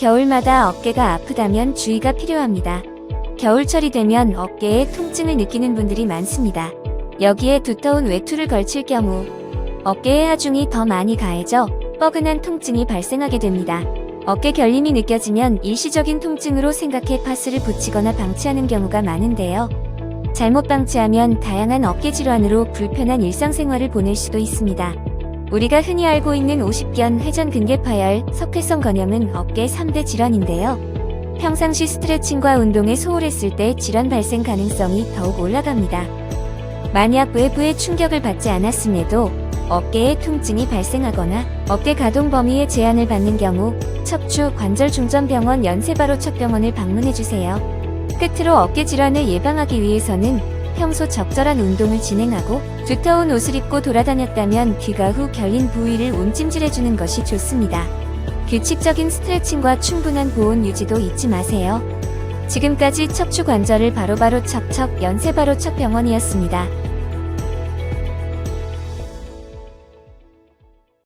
겨울마다 어깨가 아프다면 주의가 필요합니다. 겨울철이 되면 어깨에 통증을 느끼는 분들이 많습니다. 여기에 두터운 외투를 걸칠 경우 어깨의 하중이 더 많이 가해져 뻐근한 통증이 발생하게 됩니다. 어깨 결림이 느껴지면 일시적인 통증으로 생각해 파스를 붙이거나 방치하는 경우가 많은데요. 잘못 방치하면 다양한 어깨 질환으로 불편한 일상생활을 보낼 수도 있습니다. 우리가 흔히 알고 있는 오십견 회전 근개 파열, 석회성 건염은 어깨 3대 질환인데요. 평상시 스트레칭과 운동에 소홀했을 때 질환 발생 가능성이 더욱 올라갑니다. 만약 외부의 충격을 받지 않았음에도 어깨에 통증이 발생하거나 어깨 가동 범위에 제한을 받는 경우 척추 관절 중점병원 연세바로 척병원을 방문해 주세요. 끝으로 어깨 질환을 예방하기 위해서는 평소 적절한 운동을 진행하고 두터운 옷을 입고 돌아다녔다면 귀가 후 결린 부위를 온찜질해 주는 것이 좋습니다. 규칙적인 스트레칭과 충분한 보온 유지도 잊지 마세요. 지금까지 척추 관절을 바로바로 척척 연세바로 척병원이었습니다.